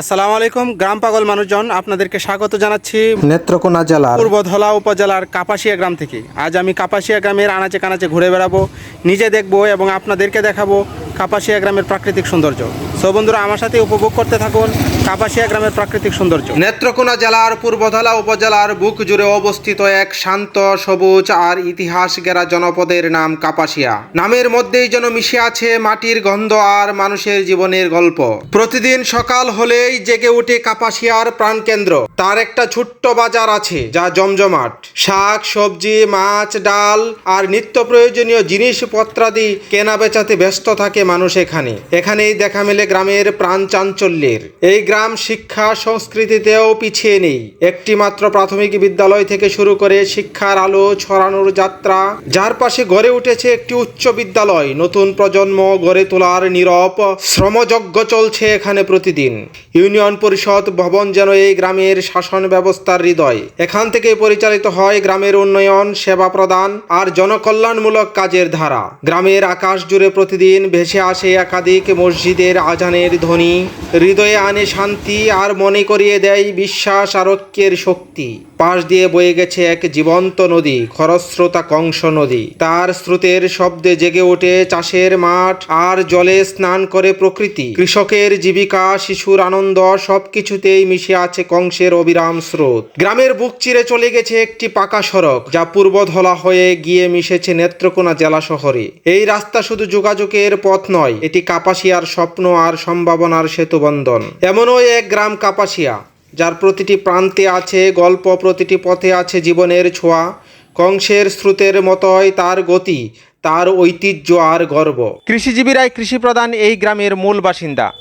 আসসালামু আলাইকুম গ্রাম পাগল মানুষজন আপনাদেরকে স্বাগত জানাচ্ছি নেত্রকোনা জেলার পূর্বধলা উপজেলার কাপাসিয়া গ্রাম থেকে। আজ আমি কাপাসিয়া গ্রামের আনাচে কানাচে ঘুরে বেড়াবো নিজে দেখব এবং আপনাদেরকে দেখাবো কাপাসিয়া গ্রামের প্রাকৃতিক সৌন্দর্য। সো বন্ধুরা আমার সাথে উপভোগ করতে থাকুন। কাপাসিয়া গ্রামের প্রাকৃতিক সৌন্দর্য। নেত্রকোনা জেলার পূর্বধলা উপজেলার বুক জুড়ে অবস্থিত এক শান্ত, সবুজ আর ইতিহাস গেরা জনপদের নাম কাপাসিয়া। নামের মধ্যেই যেন মিশে আছে মাটির গন্ধ আর মানুষের জীবনের গল্প। প্রতিদিন সকাল হলেই জেগে উঠে কাপাসিয়ার প্রাণকেন্দ্র। তার একটা ছোট্ট বাজার আছে, যা জমজমাট। শাক, সবজি, মাছ, ডাল আর নিত্য প্রয়োজনীয় জিনিসপত্রাদি কেনা বেচাতে ব্যস্ত থাকে মানুষ এখানে। এখানেই দেখা মেলে গ্রামের প্রাণ চাঞ্চল্যের। এই গ্রাম শিক্ষা, সংস্কৃতিতেও পিছিয়ে নেই। একটি মাত্র প্রাথমিক বিদ্যালয় থেকে শুরু করে শিক্ষার আলো ছড়ানোর যাত্রা, যার পাশে গড়ে উঠেছে একটি উচ্চ বিদ্যালয়। নতুন প্রজন্ম গড়ে তোলার নীরব শ্রমযজ্ঞ চলছে এখানে প্রতিদিন। ইউনিয়ন পরিষদ ভবন যেন এই গ্রামের শাসন ব্যবস্থার হৃদয়। এখান থেকে পরিচালিত হয় গ্রামের উন্নয়ন, সেবা প্রদান আর জনকল্যাণমূলক কাজের ধারা। গ্রামের আকাশ জুড়ে প্রতিদিন ভেসে আসে একাধিক মসজিদের আজানের ধ্বনি। হৃদয়ে আনে শান্তি আর মনে করিয়ে দেয় বিশ্বাস আর ঐক্যের শক্তি। পাশ দিয়ে বয়ে গেছে এক জীবন্ত নদী, খরস্রোতা কংস নদী। তার স্রোতের শব্দে জেগে ওঠে চাষের মাঠ আর জলে স্নান করে প্রকৃতি। কৃষকের জীবিকা, শিশুর আনন্দ সবকিছুতেই মিশে আছে কংসের অবিরাম স্রোত। গ্রামের বুক চিরে চলে গেছে একটি পাকা সড়ক, যা পূর্ব ধলা হয়ে গিয়ে মিশেছে নেত্রকোনা জেলা শহরে। এই রাস্তা শুধু যোগাযোগের পথ নয়, এটি কাপাসিয়ার স্বপ্ন আর সম্ভাবনার সেতুবন্ধন। এমনও এক গ্রাম কাপাসিয়া, যার প্রতিটি প্রান্তে আছে, গল্প প্রতিটি পথে আছে জীবনের ছোঁয়া। কংসের স্রোতের মতোই তার গতি, তার ঐতিহ্য আর গর্ব। কৃষিজীবীরাই কৃষি প্রধান এই গ্রামের মূল বাসিন্দা।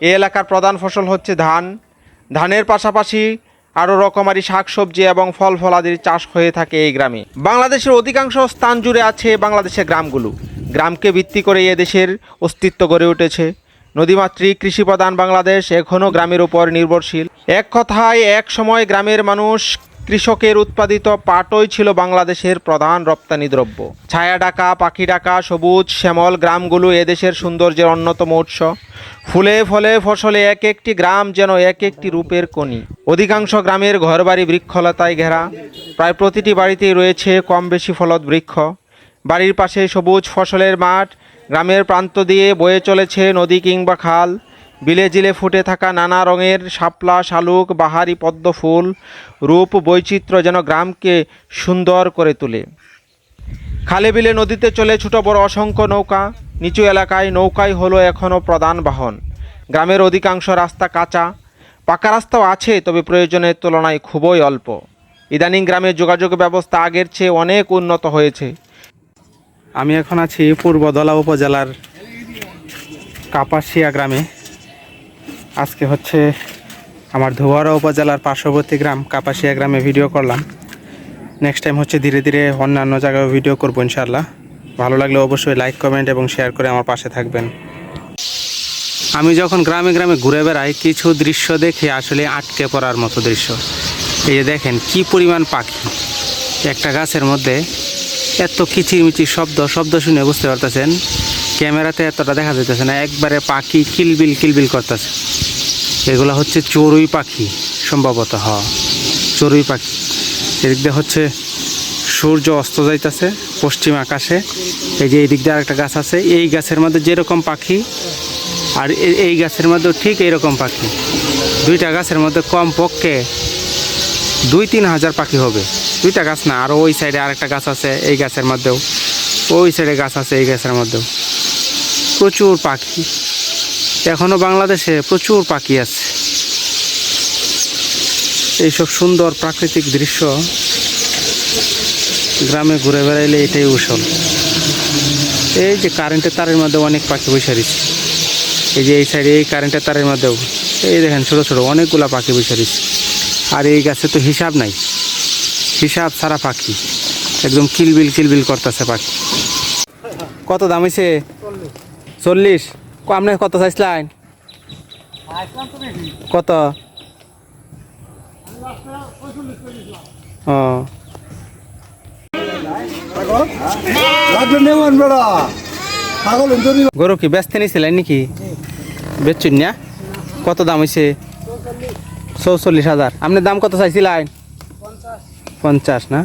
এ এলাকার প্রধান ফসল হচ্ছে ধান। ধানের পাশাপাশি আরও রকমারি শাকসবজি এবং ফল ফলাদির চাষ হয়ে থাকে এই গ্রামে। বাংলাদেশের অধিকাংশ স্থান জুড়ে আছে বাংলাদেশের গ্রামগুলো। গ্রামকে ভিত্তি করে এ দেশের অস্তিত্ব গড়ে উঠেছে। নদীমাতৃক কৃষি প্রধান বাংলাদেশ এখনও গ্রামের উপর নির্ভরশীল। এক কথায়, এক সময় গ্রামের মানুষ কৃষকের উৎপাদিত পাটই ছিল বাংলাদেশের প্রধান রপ্তানি দ্রব্য। ছায়া ডাকা, পাখি ডাকা, সবুজ, শ্যামল গ্রামগুলো এদেশের সৌন্দর্যের অন্যতম উৎস। ফুলে ফলে ফসলে এক একটি গ্রাম যেন এক একটি রূপের কণি। অধিকাংশ গ্রামের ঘরবাড়ি বৃক্ষলতায় ঘেরা। প্রায় প্রতিটি বাড়িতেই রয়েছে কম বেশি ফলদ বৃক্ষ। বাড়ির পাশে সবুজ ফসলের মাঠ গ্রামের প্রান্ত দিয়ে বয়ে চলেছে নদী কিংবা খাল। বিলে জিলে ফুটে থাকা নানা রঙের শাপলা, শালুক, বাহারি পদ্ম ফুল, রূপ, বৈচিত্র্য যেন গ্রামকে সুন্দর করে তোলে। খালে বিলে নদীতে চলে ছোট বড় অসংখ্য নৌকা, নিচু এলাকায় নৌকাই হলো এখনও প্রধান বাহন। গ্রামের অধিকাংশ রাস্তা কাঁচা, পাকা রাস্তাও আছে, তবে প্রয়োজনের তুলনায় খুবই অল্প। ইদানিং গ্রামের যোগাযোগ ব্যবস্থা আগের চেয়ে অনেক উন্নত হয়েছে। আমি এখন আছি পূর্বদলা উপজেলার কাপাসিয়া গ্রামে। আজকে হচ্ছে আমার ধোয়ারা উপজেলার পার্শ্ববর্তী গ্রাম কাপাসিয়া গ্রামে ভিডিও করলাম। নেক্সট টাইম হচ্ছে ধীরে ধীরে অন্যান্য জায়গায় ভিডিও করব ইনশাল্লাহ ভালো লাগলে অবশ্যই লাইক কমেন্ট এবং শেয়ার করে আমার পাশে থাকবেন। আমি যখন গ্রামে গ্রামে ঘুরে বেড়াই, কিছু দৃশ্য দেখে আসলে আটকে পড়ার মতো দৃশ্য। এই যে দেখেন কি পরিমাণ পাখি। একটা গাছের মধ্যে এত কিচিরমিচির শব্দ শব্দ শুনে বুঝতে পারতেছেন? ক্যামেরাতে এতটা দেখা যেতেছে না, একবারে পাখি কিলবিল কিলবিল করতেছে। এগুলো হচ্ছে চড়ুই পাখি, সম্ভবত। হ, চড়ুই পাখি। এদিক দিয়ে হচ্ছে সূর্য অস্ত যাইতেছে পশ্চিম আকাশে। এই যে এদিক দিক দিয়ে আরেকটা গাছ আছে, এই গাছের মধ্যে যেরকম পাখি, আর এই গাছের মধ্যেও ঠিক এইরকম পাখি। দুইটা গাছের মধ্যে কম পক্ষে দুই তিন হাজার পাখি হবে। দুইটা গাছ না আরও ওই সাইডে আরেকটা গাছ আছে, এই গাছের মধ্যেও। ওই সাইডে গাছ আছে, এই গাছের মধ্যেও। প্রচুর পাখি। এখনও বাংলাদেশে প্রচুর পাখি আছে। এইসব সুন্দর প্রাকৃতিক দৃশ্য গ্রামে ঘুরে বেড়াইলে এটাই উসল এই যে কারেন্টের তারের মধ্যে অনেক পাখি বসে এই যে এই সাইডে এই কারেন্টের তারের মধ্যেও। এই দেখেন ছোটো ছোটো অনেকগুলো পাখি বসে আর এই গাছে তো হিসাব নাই। হিসাব ছাড়া পাখি। একদম কিলবিল কিলবিল করতেছে পাখি। কত দাম হয়েছে চল্লিশ। আপনি কত চাইছিলেন কত? গরু কি ব্যস্ত নিয়েছিলেন নাকি? বেচুন না? কত দাম হয়েছে চৌচল্লিশ হাজার। আপনি দাম কত চাইছিলেন? পঞ্চাশ। না?